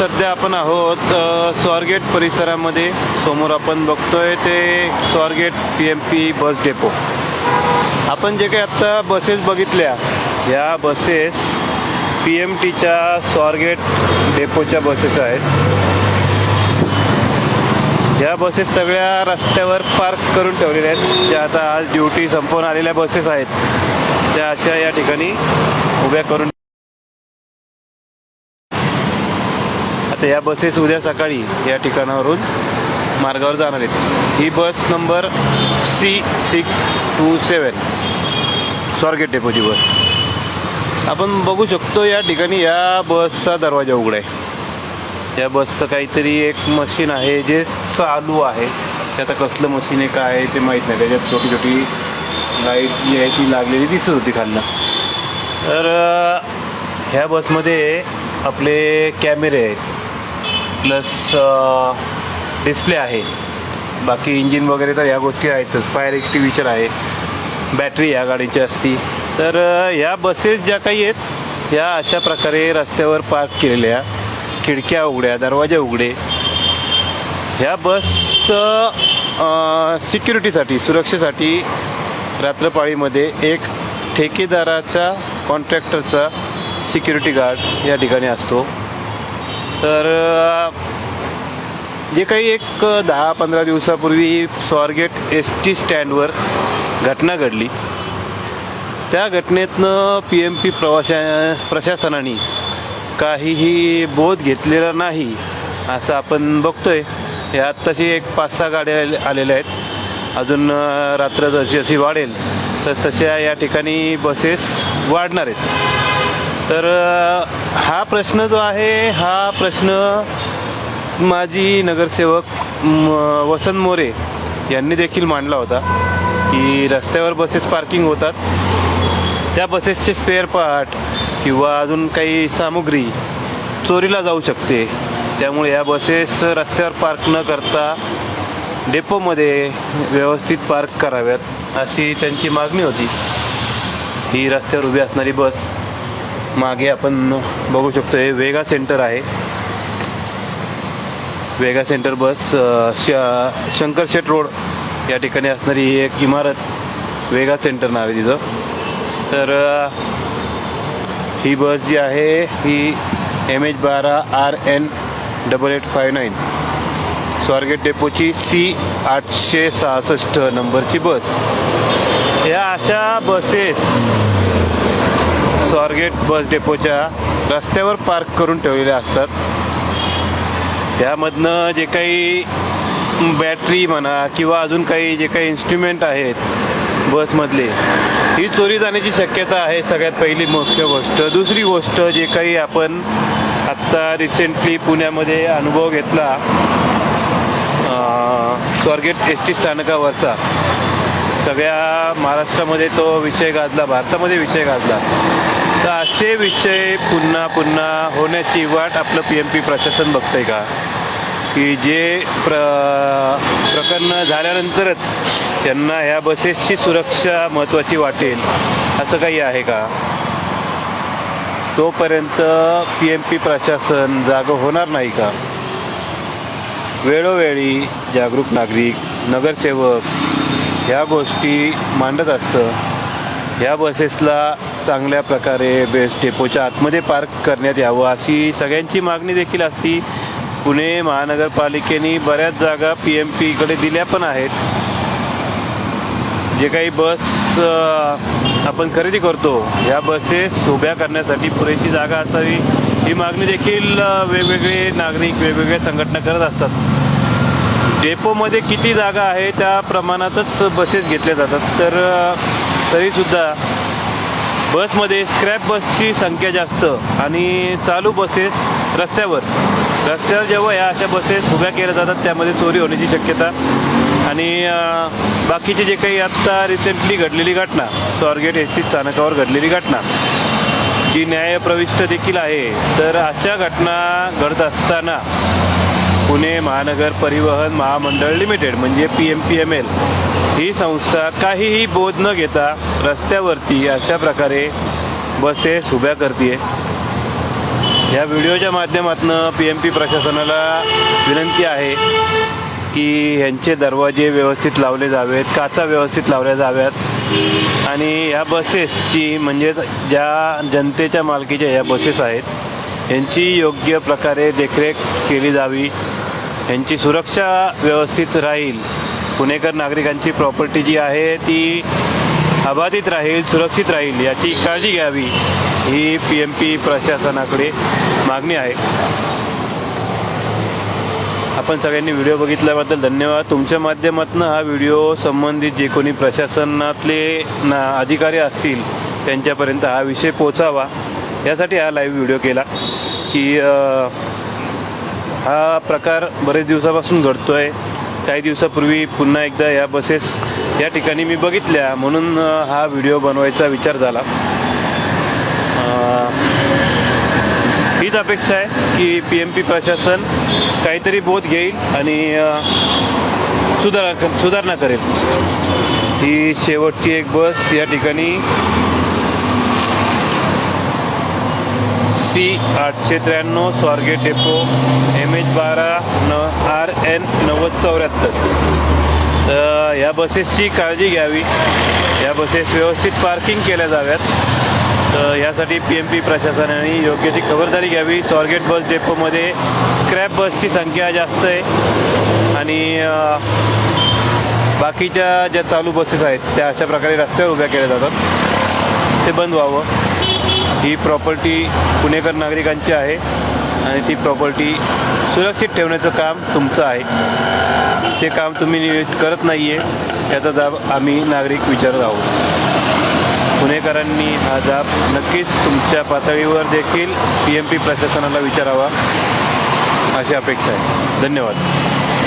सध्या आपण आहोत स्वारगेट परिसरामध्ये. समोर आपण बघतोय ते Swargate P M P bus depot. आपण जे काही आत्ता बसेस बघितल्या या बसेस पी एम टीच्या स्वारगेट डेपोच्या बसेस आहेत. या बसेस सगळ्या रस्त्यावर पार्क करून ठेवलेल्या आहेत. ज्या आता आज ड्युटी संपवून आलेल्या बसेस आहेत. त्या अशा या ठिकाणी उभ्या करून आता या बसेस उद्या सकाळी या ठिकाणावरून मार्गावर जाणार आहेत. ही bus number C six two seven Swargate डेपोची bus. आपण बघू शकतो या ठिकाणी या बसचा दरवाजा उघडा आहे. या बसचं काहीतरी एक मशीन आहे जे चालू आहे. ते आता कसलं मशीन आहे काय आहे ते माहीत नाही. त्याच्यात छोटी छोटी लाइट जी आहे ती लागलेली दिसत होती खालनं. तर ह्या बसमध्ये आपले कॅमेरे आहेत. प्लस डिस्प्ले आहे. बाकी इंजिन वगैरे तर ह्या गोष्टी आहेतच. फायर एक्स्टिव्हिशन आहे. बॅटरी या गाडीची असती. तर ह्या बसेस ज्या काही आहेत ह्या अशा प्रकारे रस्त्यावर पार्क केलेल्या खिडक्या उघड्या दरवाजे उघडे. ह्या बसचं सिक्युरिटीसाठी सुरक्षेसाठी रात्रपाळीमध्ये एक ठेकेदाराचा कॉन्ट्रॅक्टरचा सिक्युरिटी गार्ड या ठिकाणी असतो. तर जे काही एक दहा पंधरा दिवसापूर्वी स्वारगेट एस टी स्टँडवर घटना घडली. त्या घटनेतनं पी एम पी प्रवाशा प्रशासनाने काहीही बोध घेतलेला नाही असं आपण बघतोय. यात तशी एक पाच सहा गाड्या आले- आलेल्या आहेत. अजून रात्र जशी जशी वाढेल तस तशा या ठिकाणी बसेस वाढणार आहेत. तर हा प्रश्न जो आहे हा प्रश्न माजी नगरसेवक म, वसंत मोरे यांनी देखील मांडला होता की रस्त्यावर बसेस पार्किंग होतात. त्या बसेसचे स्पेअर पार्ट किंवा अजून काही सामुग्री चोरीला जाऊ शकते. त्यामुळे या बसेस रस्त्यावर पार्क न करता डेपोमध्ये व्यवस्थित पार्क कराव्यात अशी त्यांची मागणी होती. ही रस्त्यावर उभी असणारी बस मागे आपण बघू शकतो हे वेगा सेंटर आहे. वेगा सेंटर बस श शंकर शेट रोड या ठिकाणी असणारी ही एक इमारत वेगा सेंटर नाव आहे तिथं तर ही बस जी आहे ही एम एच बारा R N double eight five nine. Swargate डेपोची C आठशे सहासष्ट नंबरची बस. या अशा बसेस स्वारगेट बस डेपोच्या रस्त्यावर पार्क करून ठेवलेल्या असतात. त्यामधनं जे काही बॅटरी म्हणा किंवा अजून काही जे काही इन्स्ट्रुमेंट आहेत बसमधले ही चोरी जाण्याची शक्यता आहे सगळ्यात पहिली मुख्य गोष्ट. दुसरी गोष्ट जे काही आपण आत्ता रिसेंटली पुण्यामध्ये अनुभव घेतला अं, स्वारगेट एस टी स्थानकावरचा. सगळ्या महाराष्ट्रामध्ये तो विषय गाजला भारतामध्ये विषय गाजला. तर असे विषय पुन्हा पुन्हा होण्याची वाट आपलं पी एम पी प्रशासन बघतंय का? की जे प्र प्रकरणं झाल्यानंतरच त्यांना ह्या बसेसची सुरक्षा महत्त्वाची वाटेल असं काही आहे का? तोपर्यंत पी एम पी प्रशासन जागं होणार नाही का? वेळोवेळी जागरूक नागरिक नगरसेवक ह्या गोष्टी मांडत असतं. ह्या बसेसला चांगल्या प्रकारे बेस्ट डेपोच्या आतमध्ये पार्क करण्यात यावं अशी सगळ्यांची मागणी देखील असती. पुणे महानगरपालिकेने बऱ्याच जागा पी एम पीकडे दिल्या पण आहेत. जे काही बस आपण खरेदी करतो या बसेस उभ्या करण्यासाठी पुरेशी जागा असावी ही मागणी देखील वेगवेगळे नागरिक वेगवेगळ्या संघटना करत असतात. डेपोमध्ये किती जागा आहे त्या प्रमाणातच बसेस घेतल्या जातात. तर तरीसुद्धा बसमध्ये स्क्रॅप बसची संख्या जास्त आणि चालू बसेस रस्त्यावर. रस्त्यावर जेव्हा या अशा बसेस उभ्या केल्या जातात त्यामध्ये चोरी होण्याची शक्यता. आणि बाकीचे जे काही आत्ता रिसेंटली घडलेली घटना स्वारगेट एस टी स्थानकावर घडलेली घटना जी न्यायप्रविष्ट देखील आहे. तर अशा घटना घडत असताना पुणे महानगर परिवहन महामंडळ लिमिटेड म्हणजे P M P M L ही संस्था काहीही बोध न घेता रस्त्यावरती अशा प्रकारे बसेस उभ्या करते या व्हिडिओच्या माध्यमातून पी एम पी प्रशासनाला विनंती आहे की ह्यांचे दरवाजे व्यवस्थित लावले जावेत काचा व्यवस्थित लावल्या जाव्यात. आणि ह्या बसेसची म्हणजे ज्या जनतेच्या मालकीच्या ह्या बसेस आहेत यांची योग्य प्रकारे देखरेख केली जावी यांची सुरक्षा व्यवस्थित राहील पुणेकर नागरिकांची प्रॉपर्टी जी आहे ती अबाधित राहील सुरक्षित राहील याची काळजी घ्यावी ही पी एम पी प्रशासनाकडे मागणी आहे. आपण सगळ्यांनी व्हिडिओ बघितल्याबद्दल धन्यवाद. तुमच्या माध्यमातून हा व्हिडिओ संबंधित जे कोणी प्रशासनातले ना अधिकारी असतील त्यांच्यापर्यंत हा विषय पोचावा यासाठी हा लाईव्ह व्हिडिओ केला की हा प्रकार बरेच दिवसापासून घडतो आहे काही दिवसापूर्वी पुन्हा एकदा या बसेस या ठिकाणी मी बघितल्या म्हणून हा व्हिडिओ बनवायचा विचार झाला. हीच अपेक्षा आहे की पी एम पी प्रशासन काहीतरी बोध घेईल आणि सुधार सुधारणा करेल. ही शेवटची एक बस या ठिकाणी सी आठशे त्र्याण्णव स्वारगेट डेपो एम एच बारा न आर एन नव्वद चौऱ्याहत्तर. या बसेसची काळजी घ्यावी. या बसेस व्यवस्थित पार्किंग केल्या जाव्यात. तर यासाठी पी एम पी प्रशासनाने योग्य ती खबरदारी घ्यावी. स्वारगेट बस डेपोमध्ये स्क्रॅप बसची संख्या जास्त आहे. आणि बाकीच्या ज्या चालू बसेस आहेत त्या अशा प्रकारे रस्त्यावर उभ्या केल्या जातात. ते बंद व्हावं. ही प्रॉपर्टी पुणेकर नागरिकांची आहे आणि ती प्रॉपर्टी सुरक्षित ठेवण्याचं काम तुमचं आहे. ते काम तुम्ही नियोजित करत नाही आहे याचा जाब आम्ही नागरिक विचारत आहोत. पुणेकरांनी हा जाब नक्कीच तुमच्या पातळीवर देखील पी एम पी प्रशासनाला विचारावा अशी अपेक्षा आहे. धन्यवाद.